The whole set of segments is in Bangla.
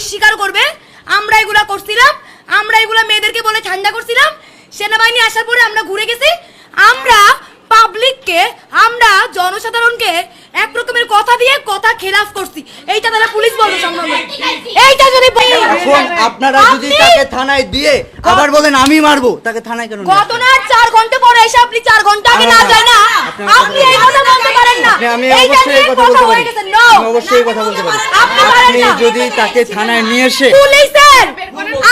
পুলিশ স্বীকার করবে। আমরা এগুলা করছিলাম আমরা এগুলা মেয়েদেরকে বলে ঠান্ডা করছিলাম। সেনাবাহিনী আসার পরে আমরা ঘুরে গেছি। আমরা পাবলিককে আমরা জনসাধারণকে এক রকমের কথা দিয়ে কথা খেলাফ করছি। এইটা তারা পুলিশ বলবে সংগ্রামে এইটা যদি এখন আপনারা যদি তাকে থানায় দিয়ে আবার বলেন আমি মারবো তাকে থানায় কেন? ঘটনার চার ঘণ্টা পরে এসে আপনি চার ঘণ্টা আগে না যায় না। আপনি আপনি এই কথা বলতে পারেন না আপনি- আমি অবশ্যই কথা বলতে পারি। আমি অবশ্যই কথা বলতে পারি। আপনি পারেন আপনি না। যদি তাকে থানায় নিয়ে এসে পুলিশের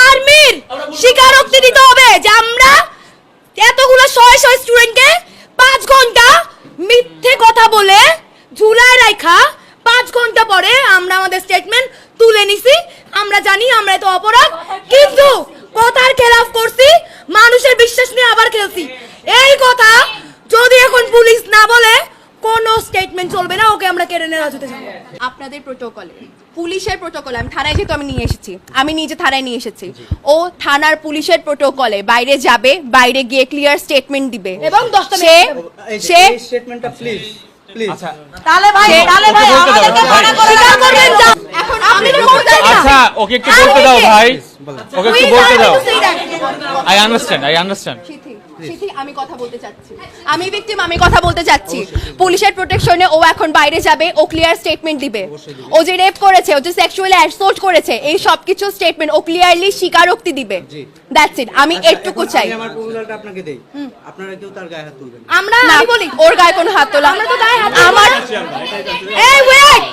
আর্মির স্বীকারোক্তি দিতে হবে যে আমরা এতগুলো শয়ে শয়ে স্টুডেন্টকে পাঁচ ঘণ্টা মিথ্যে কথা বলে ঝুলায় রাখা পাঁচ ঘণ্টা পরে আমরা আমাদের স্টেটমেন্ট তুলে নিছি। আমরা জানি আমরা এত অপরাধ কিন্তু কথার খেলাফ করছি মানুষের বিশ্বাস নিয়ে আবার খেলছি। এই কথা যদি এখন পুলিশ না বলে কোনো স্টেটমেন্ট চলবে না ওকে আমরা কেড়ে নেওয়া যেতে যাব। আপনাদের প্রোটোকলে পুলিশের প্রোটোকলে আমি থানায় যেহেতু আমি নিয়ে এসেছি আমি নিজে থানায় নিয়ে এসেছি ও থানার পুলিশের প্রোটোকলে বাইরে যাবে বাইরে গিয়ে ক্লিয়ার স্টেটমেন্ট দিবে। এবং দশটা সে সে স্টেটমেন্টটা প্লিজ প্লিজ তাহলে ভাই তাহলে ভাই আমাদেরকে মানা করবেন এখন আচ্ছা ওকে একটু বলতে দাও ভাই। ওকে একটু বলতে দাও. আই আন্ডারস্ট্যান্ড আই আন্ডারস্ট্যান্ড আমি কথা বলতে চাচ্ছি। আমি ভিকটিম আমি কথা বলতে চাচ্ছি। পুলিশের প্রোটেকশনে ও এখন বাইরে যাবে ও ক্লিয়ার স্টেটমেন্ট দিবে। ও যে রেপ করেছে ও যে সেক্সুয়ালি অ্যাসল্ট করেছে এই সব কিছু স্টেটমেন্ট ও ক্লিয়ারলি স্বীকারোক্তি দিবে। দ্যাটস ইট আমি আচ্ছা, এটুকু চাই। আমার প্রপোজালটা আপনাকে দেই। আপনারা কেউ তার গায়ে হাত তুলবেন আমরা আমি বলি ওর গায়ে কোনো হাত তোলা আমরা তো গায়ে হাত আমার এই ওয়েট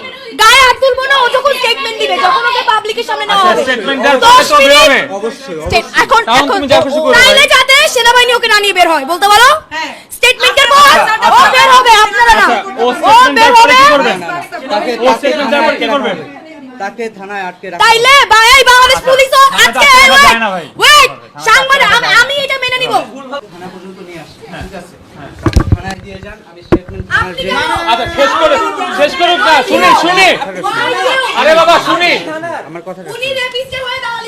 গায়ে হাত তুলবো না ও যখন স্টেটমেন্ট দিবে যখন ওকে পাবলিকের সামনে নেওয়া হবে। স্টেটমেন্ট বেরোবে অবশ্যই এখন এখন। তাইলে সেনাবাহিনী ওকে না নিয়ে বের হয় বলতে বলো স্টেটমেন্টের পর ও বের হবে আপনারা না। আচ্ছা, ও ও বের হবে। কি করবেন? তাকে ও তাকে দেওয়ার পর কি করবেন? তাকে থানায় আটকে রাখা তাইলে ভাই বাংলাদেশ পুলিশও আজকে আটকে রাখা যায় না ভাই। ওয়েট সাংবাদিক আমি আমি এটা মেনে নিব। থানা পর্যন্ত নিয়ে আসছে। ঠিক আছে। থানায় দিয়ে যান আমি স্টেটমেন্ট থানার আপনি যে কেন? আচ্ছা শেষ করে শেষ করুক না শুনি শুনি। আরে বাবা শুনি। আমার উনি রেপিস্টের হয়ে দিচ্ছে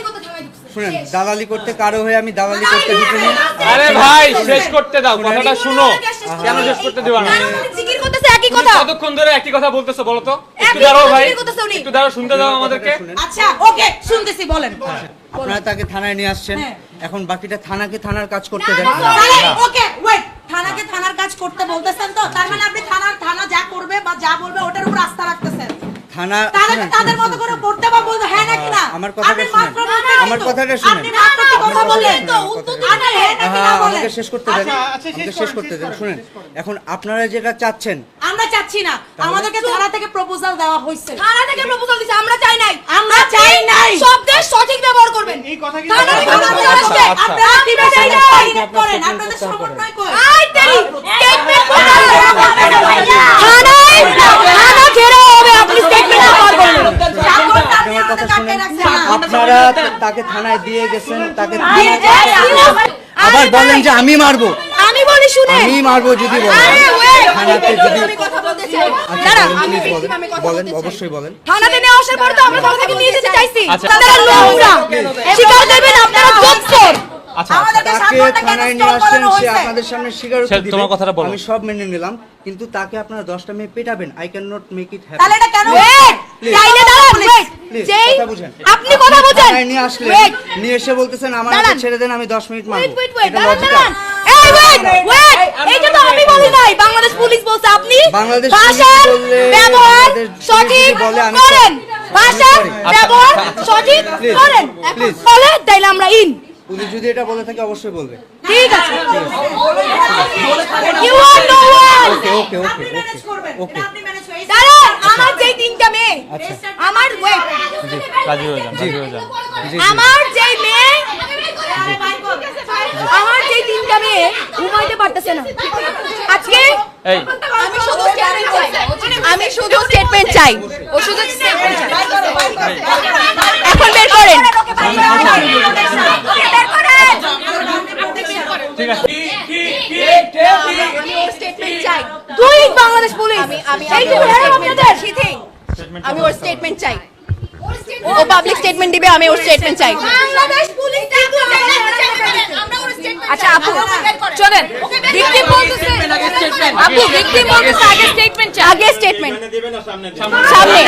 শুনেন দালালি করতে কারও হয়ে আমি দালালি করতে ঢুকিনি। আরে ভাই শেষ করতে দাও কথাটা শুনো। কেন শেষ করতে দিবা না জিকির করতেছে একই কথা। কতক্ষণ ধরে একই কথা বলতেছো বলো তো? একটু দাঁড়াও ভাই। একটু দাঁড়াও শুনতে দাও আমাদেরকে। আচ্ছা ওকে শুনতেছি বলেন। আপনারা তাকে থানায় নিয়ে আসছেন। এখন বাকিটা থানাকে থানার কাজ করতে দেন ওকে থানা তাহলে তাদের মতো করে করতে বা বলতে হ্যাঁ নাকি না? আমার কথাটা শুনেন। আমার কথাটা শুনেন। আপনি মাত্র কি কথা বললেন। তো উত্তর আপনি হ্যাঁ নাকি না বলেন। আমাকে শেষ করতে দেন। আমাকে শেষ করতে দেন। শুনেন এখন আপনারা যেটা চাচ্ছেন আমরা চাচ্ছি না। আমাদেরকে থানা থেকে প্রপোজাল দেওয়া হয়েছে। থানা থেকে প্রপোজাল দিছে আমরা চাই নাই। আমরা চাই নাই। শব্দের সঠিক ব্যবহার করবেন। থানা থেকে আমরা প্রপোজাল আসছে চাচ্ছি, আপনারা আমরা টিভি চাই চ্যানেলে নাই direct করেন আপনাদের সমন্বয় কই আই তেরি স্টেটমেন্ট থানায় থানা ঘেরাও হবে আপনি স্টেটমেন্ট ব্যবহার করলেন সাগরটা আপনি আমার কথা আমাদের শুনেন আটকে রাখছেন না। আপনারা তাকে থানায় দিয়ে গেছেন তাকে আবার বলেন যে আমি মারবো। আমি বলি শুনে আমি মারবো যদি থানাতে যদি আমি বলেন। অবশ্যই বলেন। থানাতে নিয়ে আসার পর তো আমরা নিয়ে যেতে চাইছি। তারা নোংরা স্বীকার করবেন আপনারা তোমার কথাটা বলো। সব মেনে নিলাম কিন্তু তাকে আপনারা দশটা মেয়ে পেটাবেন। I can not make it তাহলে হ্যাপেন কথা বুঝেন। আপনি কথা বুঝেন। নিয়ে আসলে ওয়েট নিয়ে এসে বলতেছেন আমার। হাতে ছেড়ে দেন আমি 10 মিনিট ওয়েট মারবো। ওয়েট ওয়েট এটা দাঁড়ান এই ওয়েট ওয়েট এইটা তো আমি বলি নাই। বাংলাদেশ পুলিশ বলছে আপনি বাংলাদেশ ভাষার ব্যবহার সঠিক বলে আমি করেন। ভাষার ব্যবহার সঠিক করেন। Please। বলে তাইলে আমরা ইন পুলিশ যদি এটা বলে থাকে অবশ্যই বলবে। ঠিক আছে। You are no one okay okay okay আপনি ম্যানেজ করবেন ওকে আপনি ম্যানেজ হয়ে দাঁড়ান আমার যেই তিনটা মেয়ে আচ্ছা। আমার ওয়েট আমার যেই মেয়ে আমার যেই তিনটা মেয়ে ঘুমাইতে পারতেছে না। আজকে এই। আমি শুধু স্টেটমেন্ট চাই। আমি শুধু স্টেটমেন্ট চাই। ও শুধু স্টেটমেন্ট চাই। এখন বের করেন। ঠিক আছে। স্টেটমেন্ট চাই। দুই বাংলাদেশ পুলিশ। আমি আমি এই আমি তো ওর statement আপনাদের। চাই। আমি ওর স্টেটমেন্ট চাই। ও পাবলিক স্টেটমেন্ট দিবে আমি ওর স্টেটমেন্ট চাই। বাংলাদেশ পুলিশ কিন্তু আচ্ছা আপু চলেন। ভিকটিম বলতেছে আপু ভিকটিম বলতেছে আগে স্টেটমেন্ট চাই। আগে স্টেটমেন্ট সামনে।